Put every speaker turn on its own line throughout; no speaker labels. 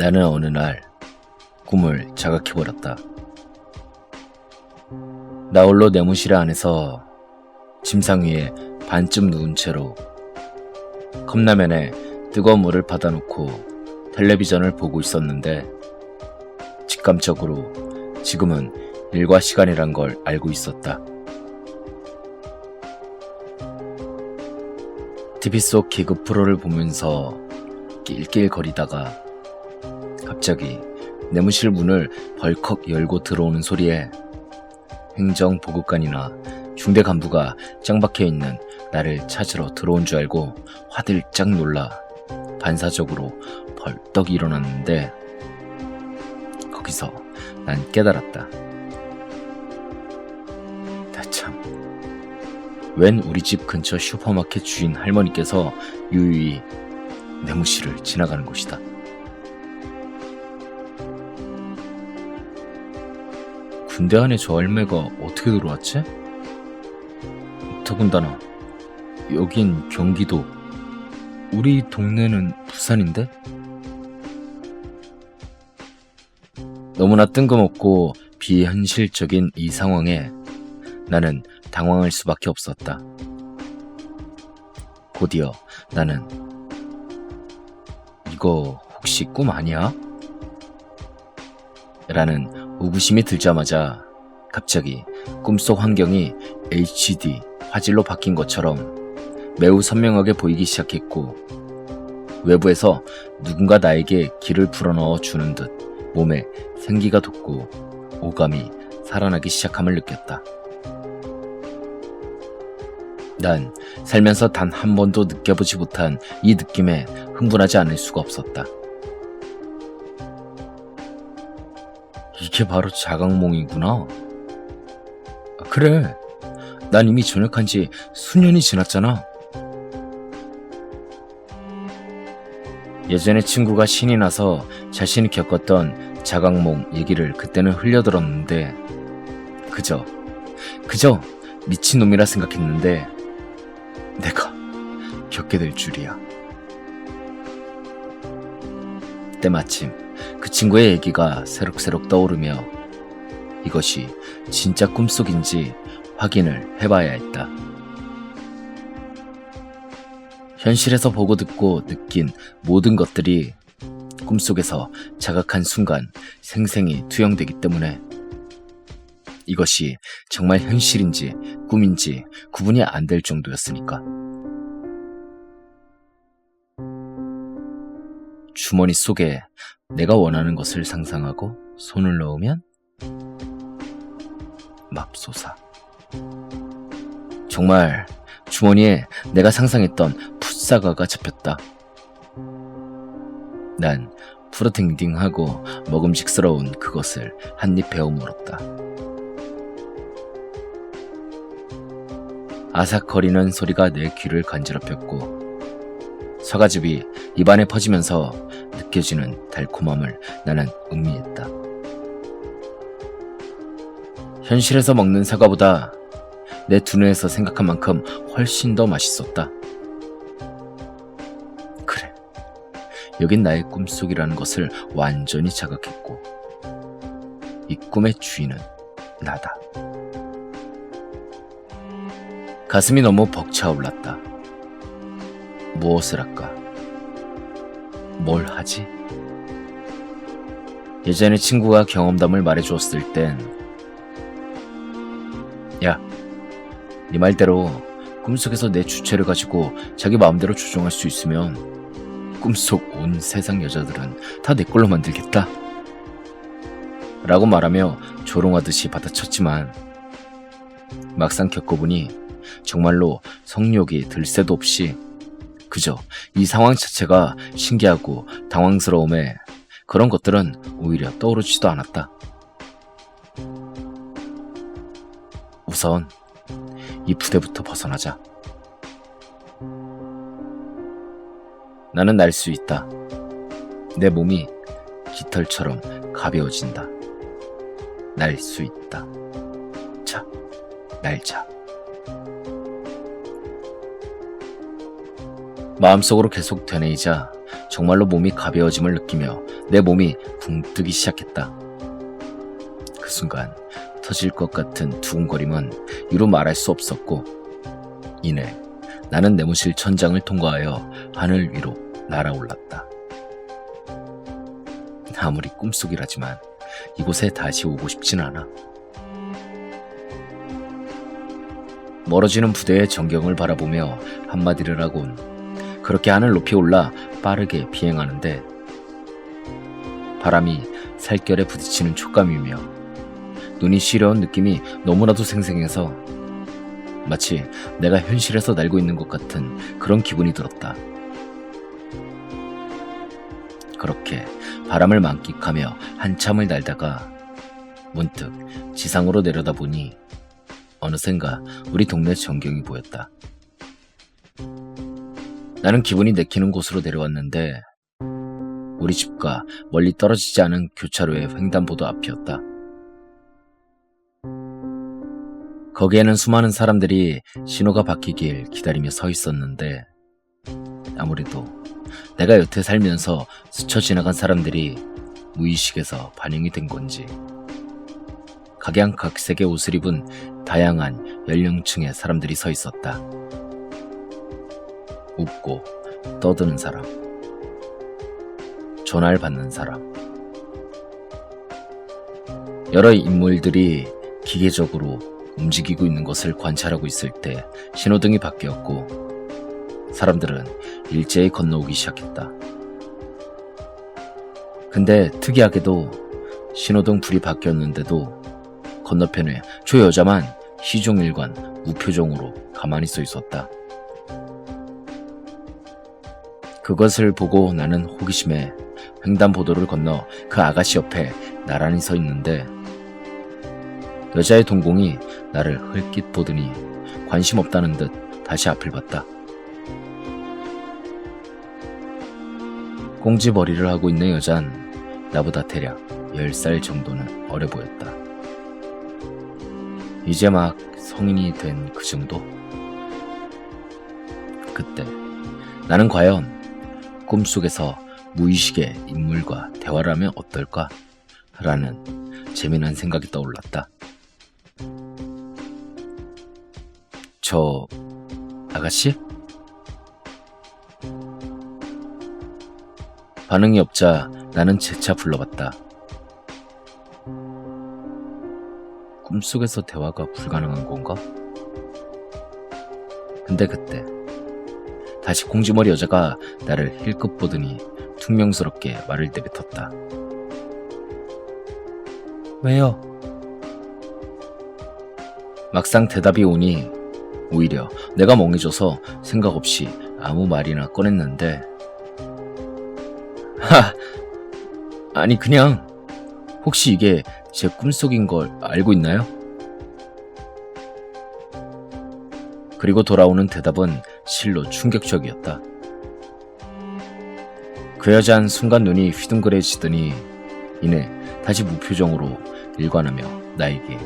나는 어느 날 꿈을 자각해버렸다. 나 홀로 내 무실 안에서 침상 위에 반쯤 누운 채로 컵라면에 뜨거운 물을 받아놓고 텔레비전을 보고 있었는데 직감적으로 지금은 일과 시간이란 걸 알고 있었다. TV 속 기급 프로를 보면서 낄낄거리다가 갑자기 내무실 문을 벌컥 열고 들어오는 소리에 행정보급관이나 중대 간부가 짱박혀 있는 나를 찾으러 들어온 줄 알고 화들짝 놀라 반사적으로 벌떡 일어났는데 거기서 난 깨달았다. 나 참 웬 우리 집 근처 슈퍼마켓 주인 할머니께서 유유히 내무실을 지나가는 곳이다. 군대 안에 저 할매가 어떻게 들어왔지? 더군다나 여긴 경기도, 우리 동네는 부산인데? 너무나 뜬금없고 비현실적인 이 상황에 나는 당황할 수밖에 없었다. 곧이어 나는 이거 혹시 꿈 아니야? 라는 우구심이 들자마자 갑자기 꿈속 환경이 HD 화질로 바뀐 것처럼 매우 선명하게 보이기 시작했고 외부에서 누군가 나에게 길을 불어넣어 주는 듯 몸에 생기가 돋고 오감이 살아나기 시작함을 느꼈다. 난 살면서 단 한 번도 느껴보지 못한 이 느낌에 흥분하지 않을 수가 없었다. 이게 바로 자각몽이구나. 아, 그래. 난 이미 전역한 지 수년이 지났잖아. 예전에 친구가 신이 나서 자신이 겪었던 자각몽 얘기를 그때는 흘려들었는데, 그저, 그저 미친놈이라 생각했는데, 내가 겪게 될 줄이야. 때마침 그 친구의 얘기가 새록새록 떠오르며 이것이 진짜 꿈속인지 확인을 해봐야 했다. 현실에서 보고 듣고 느낀 모든 것들이 꿈속에서 자각한 순간 생생히 투영되기 때문에 이것이 정말 현실인지 꿈인지 구분이 안 될 정도였으니까. 주머니 속에 내가 원하는 것을 상상하고 손을 넣으면 맙소사. 정말 주머니에 내가 상상했던 풋사과가 잡혔다. 난 푸르팅딩하고 먹음직스러운 그것을 한입 베어 물었다. 아삭거리는 소리가 내 귀를 간지럽혔고 사과즙이 입안에 퍼지면서 느껴지는 달콤함을 나는 음미했다. 현실에서 먹는 사과보다 내 두뇌에서 생각한 만큼 훨씬 더 맛있었다. 그래. 여긴 나의 꿈속이라는 것을 완전히 자각했고, 이 꿈의 주인은 나다. 가슴이 너무 벅차올랐다. 무엇을 할까? 뭘 하지? 예전에 친구가 경험담을 말해주었을 땐, 야, 네 말대로 꿈속에서 내 주체를 가지고 자기 마음대로 조종할 수 있으면 꿈속 온 세상 여자들은 다 내 걸로 만들겠다. 라고 말하며 조롱하듯이 받아쳤지만 막상 겪어보니 정말로 성욕이 들 새도 없이 그저 이 상황 자체가 신기하고 당황스러움에 그런 것들은 오히려 떠오르지도 않았다. 우선 이 부대부터 벗어나자. 나는 날 수 있다. 내 몸이 깃털처럼 가벼워진다. 날 수 있다. 자, 날자. 마음속으로 계속 되뇌이자 정말로 몸이 가벼워짐을 느끼며 내 몸이 붕 뜨기 시작했다. 그 순간 터질 것 같은 두근거림은 이루 말할 수 없었고 이내 나는 내무실 천장을 통과하여 하늘 위로 날아올랐다. 아무리 꿈속이라지만 이곳에 다시 오고 싶진 않아. 멀어지는 부대의 전경을 바라보며 한마디를 하곤 그렇게 하늘 높이 올라 빠르게 비행하는데 바람이 살결에 부딪히는 촉감이며 눈이 시려운 느낌이 너무나도 생생해서 마치 내가 현실에서 날고 있는 것 같은 그런 기분이 들었다. 그렇게 바람을 만끽하며 한참을 날다가 문득 지상으로 내려다보니 어느샌가 우리 동네 전경이 보였다. 나는 기분이 내키는 곳으로 내려왔는데 우리 집과 멀리 떨어지지 않은 교차로의 횡단보도 앞이었다. 거기에는 수많은 사람들이 신호가 바뀌길 기다리며 서 있었는데 아무래도 내가 여태 살면서 스쳐 지나간 사람들이 무의식에서 반영이 된 건지 각양각색의 옷을 입은 다양한 연령층의 사람들이 서 있었다. 웃고 떠드는 사람, 전화를 받는 사람, 여러 인물들이 기계적으로 움직이고 있는 것을 관찰하고 있을 때 신호등이 바뀌었고 사람들은 일제히 건너오기 시작했다. 근데 특이하게도 신호등 불이 바뀌었는데도 건너편에 저 여자만 시종일관 무표정으로 가만히 서 있었다. 그것을 보고 나는 호기심에 횡단보도를 건너 그 아가씨 옆에 나란히 서 있는데 여자의 동공이 나를 흘낏 보더니 관심 없다는 듯 다시 앞을 봤다. 꽁지머리를 하고 있는 여잔 나보다 대략 10살 정도는 어려 보였다. 이제 막 성인이 된 그 정도? 그때 나는 과연 꿈속에서 무의식의 인물과 대화를 하면 어떨까? 라는 재미난 생각이 떠올랐다. 저 아가씨? 반응이 없자 나는 재차 불러봤다. 꿈속에서 대화가 불가능한 건가? 근데 그때 다시 공지머리 여자가 나를 힐끗 보더니 퉁명스럽게 말을 내뱉었다. 왜요? 막상 대답이 오니 오히려 내가 멍해져서 생각 없이 아무 말이나 꺼냈는데 하 아니 그냥 혹시 이게 제 꿈속인 걸 알고 있나요? 그리고 돌아오는 대답은 실로 충격적이었다. 그 여자는 순간 눈이 휘둥그레지더니 이내 다시 무표정으로 일관하며 나에게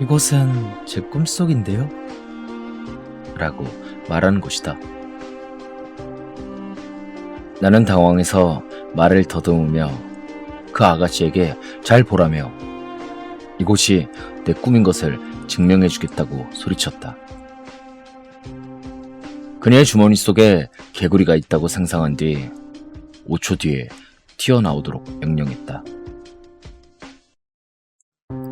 이곳은 제 꿈속인데요? 라고 말하는 곳이다. 나는 당황해서 말을 더듬으며 그 아가씨에게 잘 보라며 이곳이 내 꿈인 것을 증명해 주겠다고 소리쳤다. 그녀의 주머니 속에 개구리가 있다고 상상한 뒤 5초 뒤에 튀어나오도록 명령했다.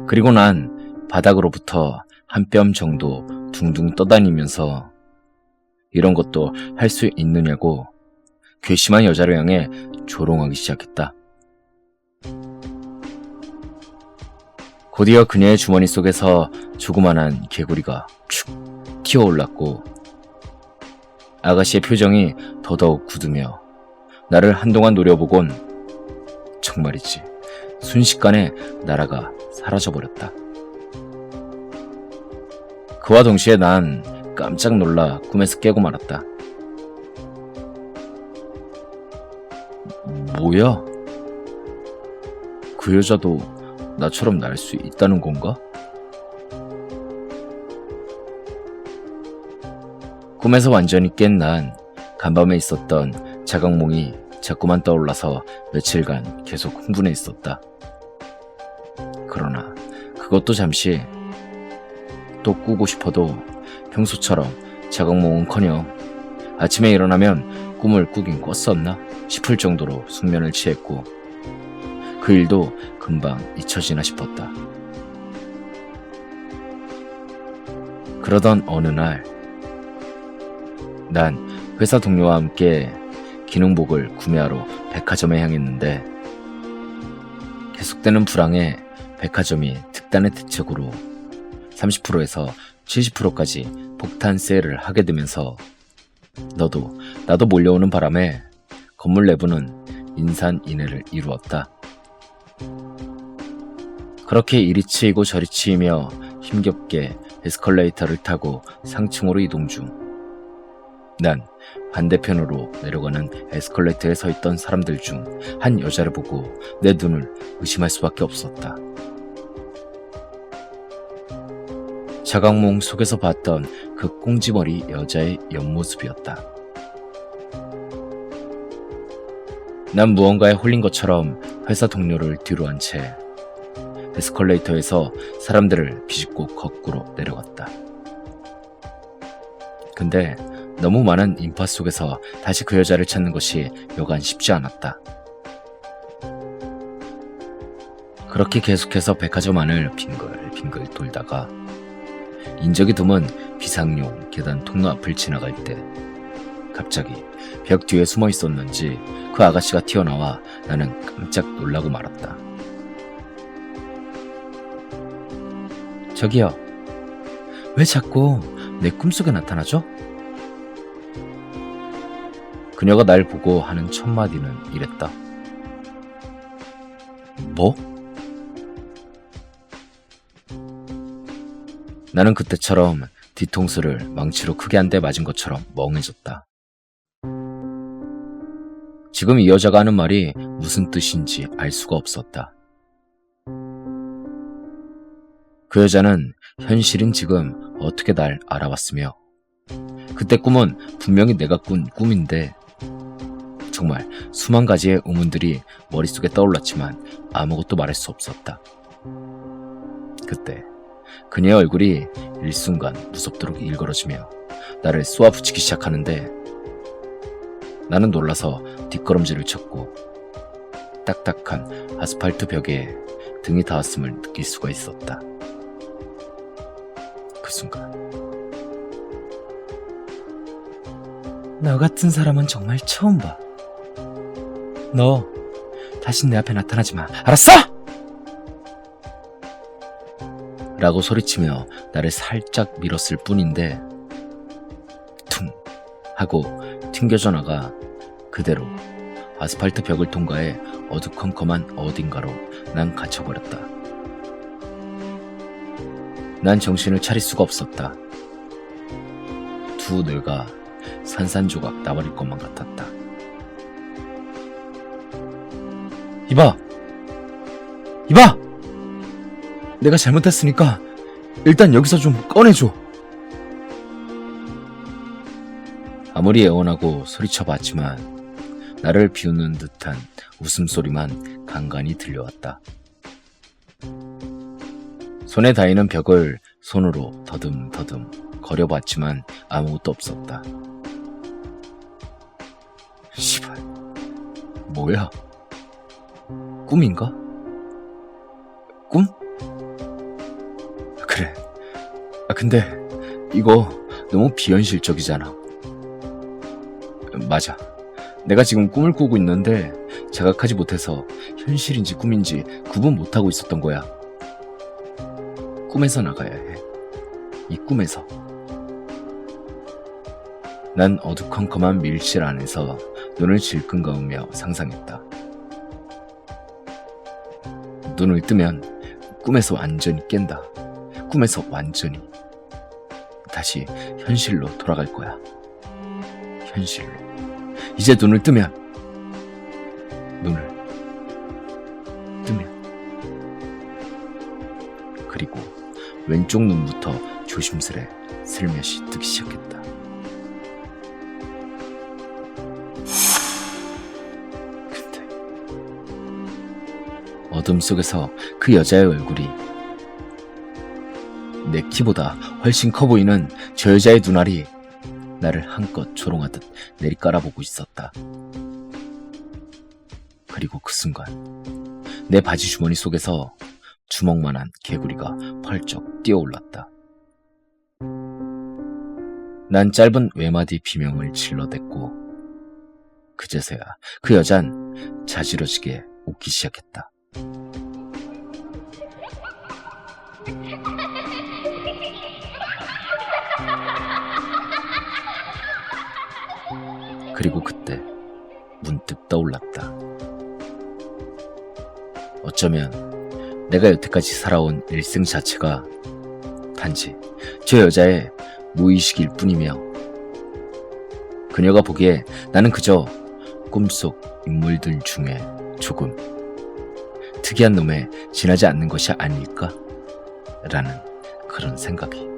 그리고 난 바닥으로부터 한 뼘 정도 둥둥 떠다니면서 이런 것도 할 수 있느냐고 괘씸한 여자를 향해 조롱하기 시작했다. 곧이어 그녀의 주머니 속에서 조그만한 개구리가 축 튀어올랐고 아가씨의 표정이 더더욱 굳으며 나를 한동안 노려보곤 정말이지 순식간에 나라가 사라져버렸다. 그와 동시에 난 깜짝 놀라 꿈에서 깨고 말았다. 뭐야? 그 여자도 나처럼 날 수 있다는 건가? 꿈에서 완전히 깬 난 간밤에 있었던 자각몽이 자꾸만 떠올라서 며칠간 계속 흥분해 있었다. 그러나 그것도 잠시 또 꾸고 싶어도 평소처럼 자각몽은커녕 아침에 일어나면 꿈을 꾸긴 꿨었나 싶을 정도로 숙면을 취했고 그 일도 금방 잊혀지나 싶었다. 그러던 어느 날, 난 회사 동료와 함께 기능복을 구매하러 백화점에 향했는데 계속되는 불황에 백화점이 특단의 대책으로 30%에서 70%까지 폭탄 세일을 하게 되면서 너도 나도 몰려오는 바람에 건물 내부는 인산인해를 이루었다. 그렇게 이리 치이고 저리 치이며 힘겹게 에스컬레이터를 타고 상층으로 이동 중. 난 반대편으로 내려가는 에스컬레이터에 서 있던 사람들 중 한 여자를 보고 내 눈을 의심할 수밖에 없었다. 자각몽 속에서 봤던 그 꽁지머리 여자의 옆모습이었다. 난 무언가에 홀린 것처럼 회사 동료를 뒤로 한 채 에스컬레이터에서 사람들을 비집고 거꾸로 내려갔다. 근데 너무 많은 인파 속에서 다시 그 여자를 찾는 것이 여간 쉽지 않았다. 그렇게 계속해서 백화점 안을 빙글빙글 돌다가 인적이 드문 비상용 계단 통로 앞을 지나갈 때 갑자기 벽 뒤에 숨어 있었는지 그 아가씨가 튀어나와 나는 깜짝 놀라고 말았다. 저기요. 왜 자꾸 내 꿈속에 나타나죠? 그녀가 날 보고 하는 첫 마디는 이랬다. 뭐? 나는 그때처럼 뒤통수를 망치로 크게 한 대 맞은 것처럼 멍해졌다. 지금 이 여자가 하는 말이 무슨 뜻인지 알 수가 없었다. 그 여자는 현실인 지금 어떻게 날 알아봤으며 그때 꿈은 분명히 내가 꾼 꿈인데 정말 수만 가지의 의문들이 머릿속에 떠올랐지만 아무것도 말할 수 없었다. 그때 그녀의 얼굴이 일순간 무섭도록 일그러지며 나를 쏘아붙이기 시작하는데 나는 놀라서 뒷걸음질을 쳤고 딱딱한 아스팔트 벽에 등이 닿았음을 느낄 수가 있었다. 그 순간 너 같은 사람은 정말 처음 봐. 너 다신 내 앞에 나타나지 마. 알았어? 라고 소리치며 나를 살짝 밀었을 뿐인데 퉁 하고 튕겨져 나가 그대로 아스팔트 벽을 통과해 어두컴컴한 어딘가로 난 갇혀버렸다. 난 정신을 차릴 수가 없었다. 두 뇌가 산산조각 나버릴 것만 같았다. 이봐! 이봐! 내가 잘못했으니까 일단 여기서 좀 꺼내줘. 아무리 애원하고 소리쳐 봤지만 나를 비웃는 듯한 웃음소리만 간간히 들려왔다. 손에 닿이는 벽을 손으로 더듬더듬 거려봤지만 아무것도 없었다. 시발, 뭐야? 꿈인가? 꿈? 그래. 아, 근데 이거 너무 비현실적이잖아. 맞아. 내가 지금 꿈을 꾸고 있는데 자각하지 못해서 현실인지 꿈인지 구분 못하고 있었던 거야. 꿈에서 나가야 해. 이 꿈에서. 난 어두컴컴한 밀실 안에서 눈을 질끈 감으며 상상했다. 눈을 뜨면 꿈에서 완전히 깬다. 꿈에서 완전히. 다시 현실로 돌아갈 거야. 현실로. 이제 눈을 뜨면 눈을 뜨면 그리고 왼쪽 눈부터 조심스레 슬며시 뜨기 시작했다. 근데 어둠 속에서 그 여자의 얼굴이 내 키보다 훨씬 커 보이는 저 여자의 눈알이 나를 한껏 조롱하듯 내리깔아보고 있었다. 그리고 그 순간 내 바지 주머니 속에서 주먹만한 개구리가 펄쩍 뛰어올랐다. 난 짧은 외마디 비명을 질러댔고 그제서야 그 여잔 자지러지게 웃기 시작했다. 그리고 그때 문득 떠올랐다. 어쩌면 내가 여태까지 살아온 일생 자체가 단지 저 여자의 무의식일 뿐이며 그녀가 보기에 나는 그저 꿈속 인물들 중에 조금 특이한 놈에 지나지 않는 것이 아닐까? 라는 그런 생각이